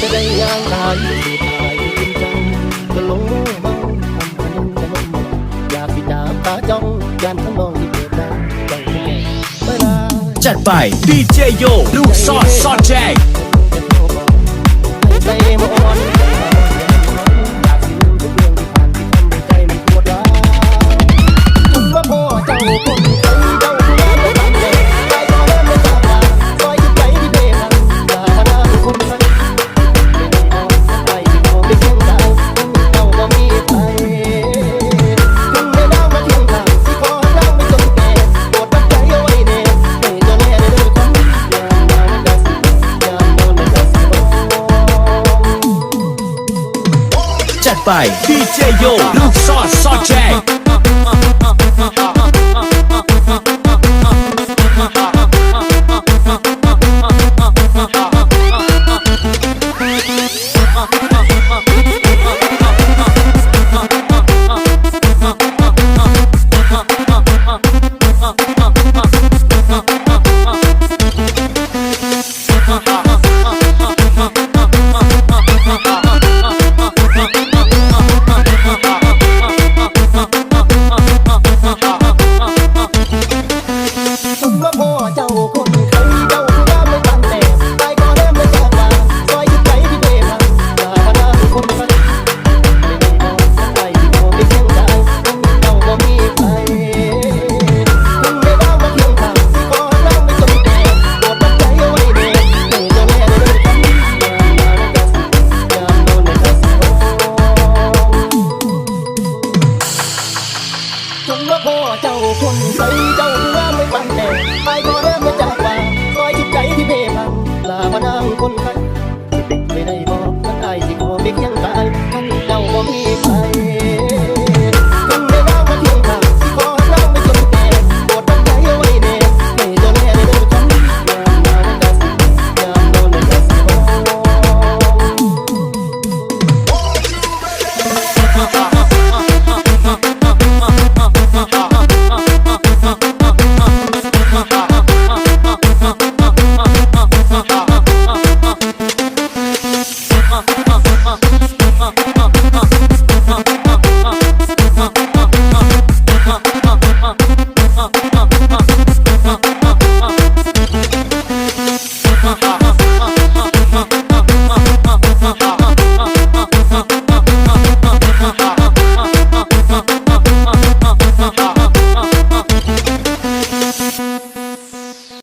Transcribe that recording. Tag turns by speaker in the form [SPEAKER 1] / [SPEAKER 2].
[SPEAKER 1] จะได้ย่างตายสุดท้ายจริงจังก็ลงมือเมาทำขนมขนมอยากปิดตาตาจ้องยานข้างนอกที่เกิดดังจังเวลา
[SPEAKER 2] จัดไปดีเจโยลูกซอดซอดแจ
[SPEAKER 1] งใจมอน จัดไปดีเจโย
[SPEAKER 2] ลูกซอดซอดแจก no.